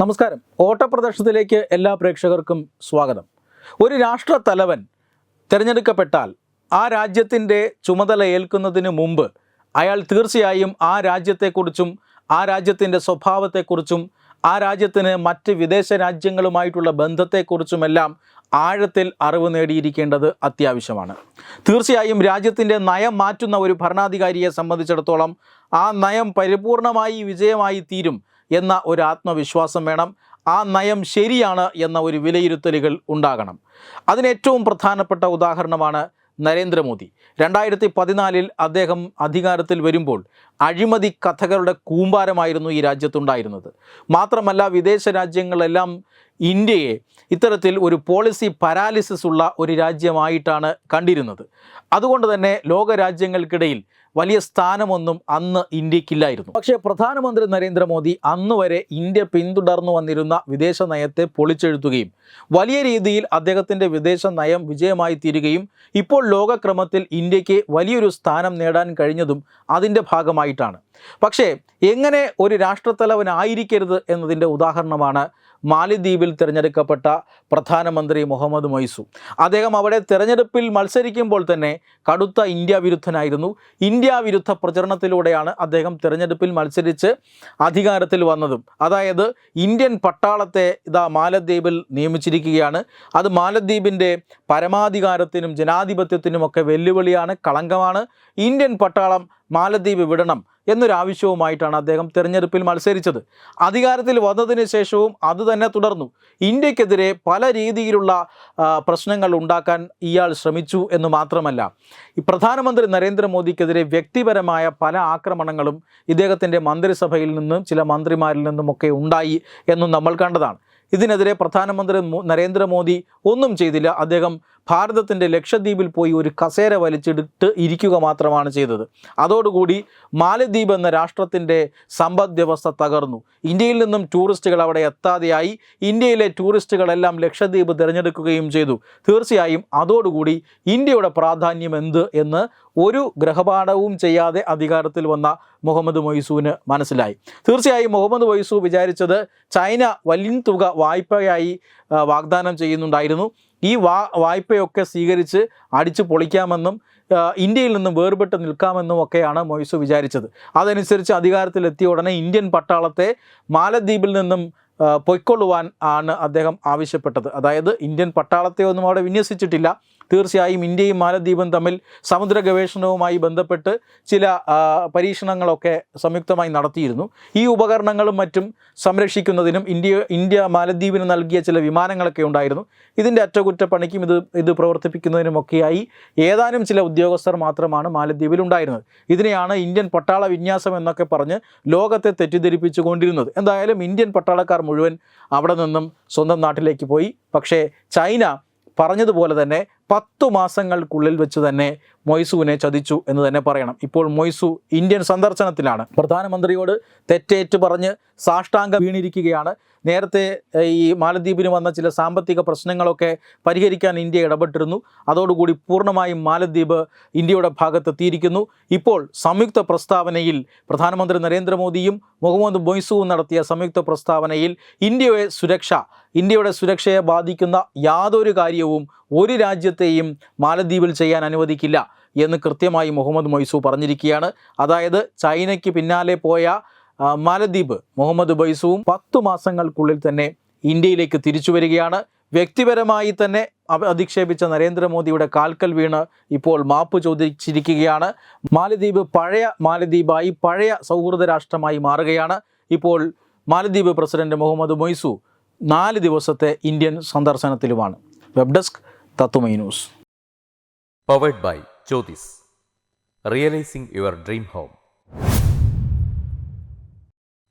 നമസ്കാരം. ഓട്ടപ്രദർശനത്തിലേക്ക് എല്ലാ പ്രേക്ഷകർക്കും സ്വാഗതം. ഒരു രാഷ്ട്ര തലവൻ തിരഞ്ഞെടുക്കപ്പെട്ടാൽ ആ രാജ്യത്തിന്റെ ചുമതല ഏൽക്കുന്നതിന് മുമ്പ് അയാൾ തീർച്ചയായും ആ രാജ്യത്തെക്കുറിച്ചും ആ രാജ്യത്തിന്റെ സ്വഭാവത്തെക്കുറിച്ചും ആ രാജ്യത്തിന് മറ്റ് വിദേശ രാജ്യങ്ങളുമായിട്ടുള്ള ബന്ധത്തെക്കുറിച്ചുമെല്ലാം ആഴത്തിൽ അറിവ് നേടിയിരിക്കേണ്ടത് അത്യാവശ്യമാണ്. തീർച്ചയായും രാജ്യത്തിന്റെ നയം മാറ്റുന്ന ഒരു ഭരണാധികാരിയെ സംബന്ധിച്ചിടത്തോളം ആ നയം പരിപൂർണമായി വിജയമായി തീരും എന്ന ഒരു ആത്മവിശ്വാസം വേണം. ആ നയം ശരിയാണ് എന്ന ഒരു വിലയിരുത്തലുകൾ ഉണ്ടാകണം. അതിന് ഏറ്റവും പ്രധാനപ്പെട്ട ഉദാഹരണമാണ് നരേന്ദ്രമോദി. രണ്ടായിരത്തി പതിനാലിൽ അദ്ദേഹം അധികാരത്തിൽ വരുമ്പോൾ അഴിമതി കഥകളുടെ കൂമ്പാരമായിരുന്നു ഈ രാജ്യത്തുണ്ടായിരുന്നത്. മാത്രമല്ല വിദേശ രാജ്യങ്ങളെല്ലാം ഇന്ത്യയെ ഇത്തരത്തിൽ ഒരു പോളിസി പാരാലിസിസ് ഉള്ള ഒരു രാജ്യമായിട്ടാണ് കണ്ടിരുന്നത്. അതുകൊണ്ട് തന്നെ ലോകരാജ്യങ്ങൾക്കിടയിൽ വലിയ സ്ഥാനമൊന്നും അന്ന് ഇന്ത്യക്കില്ലായിരുന്നു. പക്ഷേ പ്രധാനമന്ത്രി നരേന്ദ്രമോദി അന്ന് വരെ ഇന്ത്യ പിന്തുടർന്നു വന്നിരുന്ന വിദേശ നയത്തെ പൊളിച്ചെഴുത്തുകയും വലിയ രീതിയിൽ അദ്ദേഹത്തിന്റെ വിദേശ നയം വിജയമായി തീരുകയും ഇപ്പോൾ ലോകക്രമത്തിൽ ഇന്ത്യയ്ക്ക് വലിയൊരു സ്ഥാനം നേടാൻ കഴിഞ്ഞതും അതിന്റെ ഭാഗമായിട്ടാണ് പക്ഷേ എങ്ങനെ ഒരു രാഷ്ട്രത്തലവനായിരിക്കരുത് എന്നതിന്റെ ഉദാഹരണമാണ് മാലിദ്വീപിൽ തിരഞ്ഞെടുക്കപ്പെട്ട പ്രധാനമന്ത്രി മുഹമ്മദ് മൊയ്സു. അദ്ദേഹം അവിടെ തിരഞ്ഞെടുപ്പിൽ മത്സരിക്കുമ്പോൾ തന്നെ കടുത്ത ഇന്ത്യ വിരുദ്ധനായിരുന്നു. ഇന്ത്യ വിരുദ്ധ പ്രചരണത്തിലൂടെയാണ് അദ്ദേഹം തിരഞ്ഞെടുപ്പിൽ മത്സരിച്ച് അധികാരത്തിൽ വന്നതും. അതായത് ഇന്ത്യൻ പട്ടാളത്തെ ഇതാ മാലദ്വീപിൽ നിയമിച്ചിരിക്കുകയാണ്. അത് മാലദ്വീപിന്റെ പരമാധികാരത്തിനും ജനാധിപത്യത്തിനുമൊക്കെ വെല്ലുവിളിയാണ് കളങ്കമാണ്. ഇന്ത്യൻ പട്ടാളം മാലദ്വീപ് വിടണം. എന്നൊരാവശ്യവുമായിട്ടാണ് അദ്ദേഹം തിരഞ്ഞെടുപ്പിൽ മത്സരിച്ചത്. അധികാരത്തിൽ വന്നതിന് ശേഷവും അത് തന്നെ തുടർന്നു. ഇന്ത്യക്കെതിരെ പല രീതിയിലുള്ള പ്രശ്നങ്ങൾ ഉണ്ടാക്കാൻ ഇയാൾ ശ്രമിച്ചു എന്ന് മാത്രമല്ല പ്രധാനമന്ത്രി നരേന്ദ്രമോദിക്കെതിരെ വ്യക്തിപരമായ പല ആക്രമണങ്ങളും ഇദ്ദേഹത്തിന്റെ മന്ത്രിസഭയിൽ നിന്നും ചില മന്ത്രിമാരിൽ നിന്നുമൊക്കെ ഉണ്ടായി എന്നും നമ്മൾ കണ്ടതാണ്. ഇതിനെതിരെ പ്രധാനമന്ത്രി നരേന്ദ്രമോദി ഒന്നും ചെയ്തില്ല. അദ്ദേഹം ഭാരതത്തിന്റെ ലക്ഷദ്വീപിൽ പോയി ഒരു കസേര വലിച്ചെടുത്ത് ഇരിക്കുക മാത്രമാണ് ചെയ്തത്. അതോടുകൂടി മാലദ്വീപ് എന്ന രാഷ്ട്രത്തിന്റെ സമ്പദ് വ്യവസ്ഥ തകർന്നു. ഇന്ത്യയിൽ നിന്നും ടൂറിസ്റ്റുകൾ അവിടെ എത്താതെയായി. ഇന്ത്യയിലെ ടൂറിസ്റ്റുകളെല്ലാം ലക്ഷദ്വീപ് തിരഞ്ഞെടുക്കുകയും ചെയ്തു. തീർച്ചയായും അതോടുകൂടി ഇന്ത്യയുടെ പ്രാധാന്യം എന്ത് എന്ന് ഒരു ഗ്രഹപാഠവും ചെയ്യാതെ അധികാരത്തിൽ വന്ന മുഹമ്മദ് മൊയ്സുവിന് മനസ്സിലായി. തീർച്ചയായും മുഹമ്മദ് മൊയ്സു വിചാരിച്ചത് ചൈന വലിയ തുക വായ്പയായി വാഗ്ദാനം ചെയ്യുന്നുണ്ടായിരുന്നു. ഈ വാ വായ്പയൊക്കെ സ്വീകരിച്ച് അടിച്ചു പൊളിക്കാമെന്നും ഇന്ത്യയിൽ നിന്നും വേർപെട്ട് നിൽക്കാമെന്നും ഒക്കെയാണ് മൊയ്സു വിചാരിച്ചത്. അതനുസരിച്ച് അധികാരത്തിലെത്തിയ ഉടനെ ഇന്ത്യൻ പട്ടാളത്തെ മാലദ്വീപിൽ നിന്നും പൊയ്ക്കൊള്ളുവാൻ ആണ് അദ്ദേഹം ആവശ്യപ്പെട്ടത്. അതായത് ഇന്ത്യൻ പട്ടാളത്തെ ഒന്നും അവിടെ വിന്യസിച്ചിട്ടില്ല. തീർച്ചയായും ഇന്ത്യയും മാലദ്വീപും തമ്മിൽ സമുദ്ര ഗവേഷണവുമായി ബന്ധപ്പെട്ട് ചില പരീക്ഷണങ്ങളൊക്കെ സംയുക്തമായി നടത്തിയിരുന്നു. ഈ ഉപകരണങ്ങളും മറ്റും സംരക്ഷിക്കുന്നതിനും ഇന്ത്യ ഇന്ത്യ മാലദ്വീപിന് നൽകിയ ചില വിമാനങ്ങളൊക്കെ ഉണ്ടായിരുന്നു. ഇതിന്റെ അറ്റകുറ്റപ്പണിക്കും ഇത് ഇത് പ്രവർത്തിപ്പിക്കുന്നതിനുമൊക്കെയായി ഏതാനും ചില ഉദ്യോഗസ്ഥർ മാത്രമാണ് മാലദ്വീപിൽ ഉണ്ടായിരുന്നത്. ഇതിനെയാണ് ഇന്ത്യൻ പട്ടാള വിന്യാസം എന്നൊക്കെ പറഞ്ഞ് ലോകത്തെ തെറ്റിദ്ധരിപ്പിച്ചു കൊണ്ടിരുന്നത്. എന്തായാലും ഇന്ത്യൻ പട്ടാളക്കാർ മുഴുവൻ അവിടെ നിന്നും സ്വന്തം നാട്ടിലേക്ക് പോയി. പക്ഷേ ചൈന പറഞ്ഞതുപോലെ തന്നെ പത്തു മാസങ്ങൾക്കുള്ളിൽ വെച്ച് തന്നെ മൊയ്സുവിനെ ചതിച്ചു എന്ന് തന്നെ പറയണം. ഇപ്പോൾ മൊയ്സു ഇന്ത്യൻ സന്ദർശനത്തിലാണ്. പ്രധാനമന്ത്രിയോട് തെറ്റേറ്റ് പറഞ്ഞ് സാഷ്ടാംഗം വീണിരിക്കുകയാണ്. നേരത്തെ ഈ മാലദ്വീപിന് വന്ന ചില സാമ്പത്തിക പ്രശ്നങ്ങളൊക്കെ പരിഹരിക്കാൻ ഇന്ത്യ ഇടപെട്ടിരുന്നു. അതോടുകൂടി പൂർണമായും മാലദ്വീപ് ഇന്ത്യയുടെ ഭാഗത്തെത്തിയിരിക്കുന്നു. ഇപ്പോൾ സംയുക്ത പ്രസ്താവനയിൽ പ്രധാനമന്ത്രി നരേന്ദ്രമോദിയും മുഹമ്മദ് മൊയ്സുവും നടത്തിയ സംയുക്ത പ്രസ്താവനയിൽ ഇന്ത്യയുടെ സുരക്ഷ ഇന്ത്യയുടെ സുരക്ഷയെ ബാധിക്കുന്ന യാതൊരു കാര്യവും ഒരു രാജ്യത്തെയും മാലദ്വീപിൽ ചെയ്യാൻ അനുവദിക്കില്ല എന്ന് കൃത്യമായി മുഹമ്മദ് മൊയ്സു പറഞ്ഞിരിക്കുകയാണ്. അതായത് ചൈനയ്ക്ക് പിന്നാലെ പോയ മാലദ്വീപ് മുഹമ്മദ് ബൈസുവും പത്തു മാസങ്ങൾക്കുള്ളിൽ തന്നെ ഇന്ത്യയിലേക്ക് തിരിച്ചു വരികയാണ്. വ്യക്തിപരമായി തന്നെ അധിക്ഷേപിച്ച നരേന്ദ്രമോദിയുടെ കാൽക്കൽ വീണ് ഇപ്പോൾ മാപ്പ് ചോദിച്ചിരിക്കുകയാണ്. മാലദ്വീപ് പഴയ മാലദ്വീപായി പഴയ സൗഹൃദ രാഷ്ട്രമായി മാറുകയാണ്. ഇപ്പോൾ മാലദ്വീപ് പ്രസിഡന്റ് മുഹമ്മദ് മൊയ്സു നാല് ദിവസത്തെ ഇന്ത്യൻ സന്ദർശനത്തിലുമാണ്. വെബ് ഡെസ്ക് തത്തുമൈ news. Powered by Jyothis realising your dream home